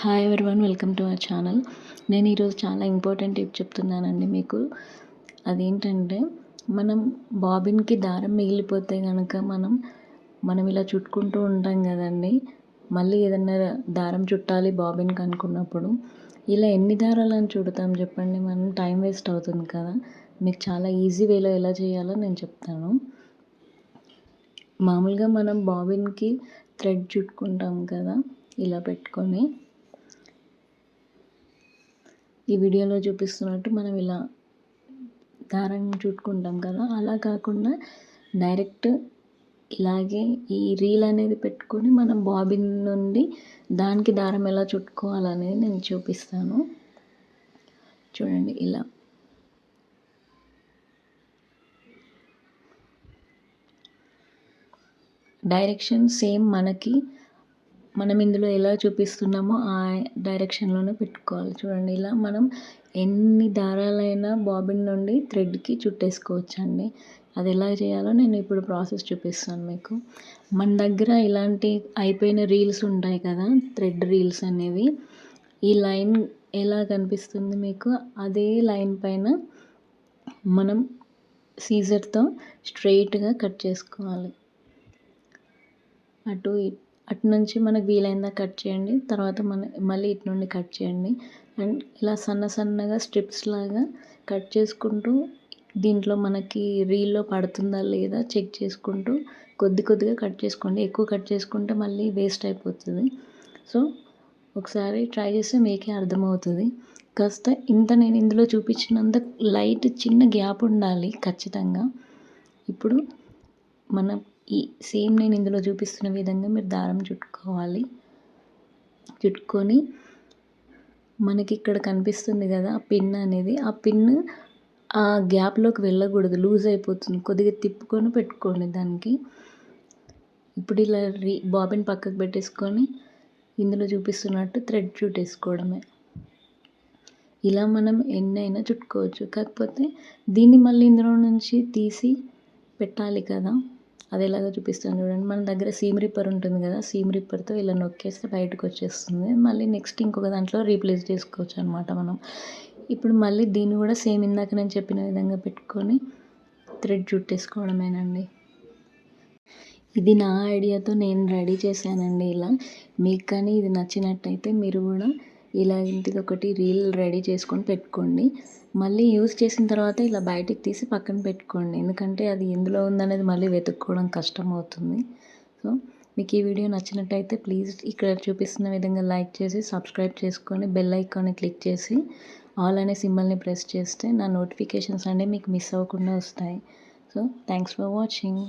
Hi everyone welcome to our channel నేను ఈరోజు చాలా ఇంపార్టెంట్ టిప్ చెప్తున్నానండి మీకు. అదేంటంటే మనం బాబిన్కి దారం మిగిలిపోతే కనుక మనం మనం ఇలా చుట్టుకుంటూ ఉంటాం కదండి. మళ్ళీ ఏదన్నా దారం చుట్టాలి బాబిన్కి అనుకున్నప్పుడు. ఇలా ఎన్ని దారాలను చుడతాం చెప్పండి? మనం టైం వేస్ట్ అవుతుంది కదా. మీకు చాలా ఈజీ వేలో ఎలా చేయాలో నేను చెప్తాను. మామూలుగా మనం బాబిన్కి థ్రెడ్ చుట్టుకుంటాం కదా ఇలా పెట్టుకొని. ఈ వీడియోలో చూపిస్తున్నట్టు మనం ఇలా దారం చుట్టుకుంటాం కదా. అలా కాకుండా డైరెక్ట్ ఇలాగే ఈ రీల్ అనేది పెట్టుకొని మనం బాబిన్ నుండి దానికి దారం ఎలా చుట్టుకోవాలనేది నేను చూపిస్తాను. చూడండి ఇలా. డైరెక్షన్ సేమ్ మనకి మనం ఇందులో ఎలా చూపిస్తున్నామో ఆ డైరెక్షన్లోనే పెట్టుకోవాలి. చూడండి ఇలా మనం ఎన్ని దారాలైనా బాబిన్ నుండి థ్రెడ్కి చుట్టేసుకోవచ్చండి. అది ఎలా చేయాలో నేను ఇప్పుడు ప్రాసెస్ చూపిస్తాను మీకు. మన దగ్గర ఇలాంటి అయిపోయిన రీల్స్ ఉంటాయి కదా థ్రెడ్ రీల్స్ అనేవి. ఈ లైన్ ఎలా కనిపిస్తుంది మీకు? అదే లైన్ పైన మనం సీజర్తో స్ట్రైట్గా కట్ చేసుకోవాలి. అటు ఇటు. అటు నుంచి మనకు వీలైందా కట్ చేయండి. తర్వాత మన మళ్ళీ ఇటు నుండి కట్ చేయండి. అండ్ ఇలా సన్న సన్నగా స్ట్రిప్స్ లాగా కట్ చేసుకుంటూ దీంట్లో మనకి రీల్లో పడుతుందా లేదా చెక్ చేసుకుంటూ కొద్ది కొద్దిగా కట్ చేసుకోండి. ఎక్కువ కట్ చేసుకుంటే మళ్ళీ వేస్ట్ అయిపోతుంది. సో ఒకసారి ట్రై చేస్తే మీకే అర్థమవుతుంది. కాస్త ఇంత నేను ఇందులో చూపించినంత లైట్ చిన్న గ్యాప్ ఉండాలి ఖచ్చితంగా. ఇప్పుడు మనం ఈ సేమ్ నేను ఇందులో చూపిస్తున్న విధంగా మీరు దారం చుట్టుకోవాలి. చుట్టుకొని మనకి ఇక్కడ కనిపిస్తుంది కదా ఆ పిన్ అనేది. ఆ పిన్ ఆ గ్యాప్లోకి వెళ్ళకూడదు. లూజ్ అయిపోతుంది. కొద్దిగా తిప్పుకొని పెట్టుకోండి దానికి. ఇప్పుడు ఇలా రీ బాబిన్ పక్కకు పెట్టేసుకొని ఇందులో చూపిస్తున్నట్టు థ్రెడ్ చుట్టేసుకోవడమే ఇలా మనం ఎన్నైనా చుట్టుకోవచ్చు. కాకపోతే దీన్ని మళ్ళీ ఇందులో నుంచి తీసి పెట్టాలి కదా. అది ఎలాగో చూపిస్తాను చూడండి. మన దగ్గర సీమ్ రిప్పర్ ఉంటుంది కదా సీమ్ రిప్పర్తో ఇలా నొక్కేస్తే బయటకు వచ్చేస్తుంది. మళ్ళీ నెక్స్ట్ ఇంకొక దాంట్లో రీప్లేస్ చేసుకోవచ్చు అనమాట మనం. ఇప్పుడు మళ్ళీ దీన్ని కూడా సేమ్ ఇందాక నేను చెప్పిన విధంగా పెట్టుకొని థ్రెడ్ చుట్టేసుకోవడమేనండి. ఇది నా ఐడియాతో నేను రెడీ చేశానండి ఇలా. మీకు కానీ ఇది నచ్చినట్టయితే మీరు కూడా ఇలాంటిది ఒకటి రీల్ రెడీ చేసుకొని పెట్టుకోండి. మళ్ళీ యూజ్ చేసిన తర్వాత ఇలా బయటికి తీసి పక్కన పెట్టుకోండి. ఎందుకంటే అది ఎందులో ఉందనేది మళ్ళీ వెతుక్కోవడం కష్టం అవుతుంది సో మీకు ఈ వీడియో నచ్చినట్టయితే ప్లీజ్ ఇక్కడ చూపిస్తున్న విధంగా లైక్ చేసి సబ్స్క్రైబ్ చేసుకొని బెల్ ఐకాన్ని క్లిక్ చేసి ఆల్ అనే సింబల్ని ప్రెస్ చేస్తే నా నోటిఫికేషన్స్ అనేవి మీకు మిస్ అవ్వకుండా వస్తాయి. So thanks for watching.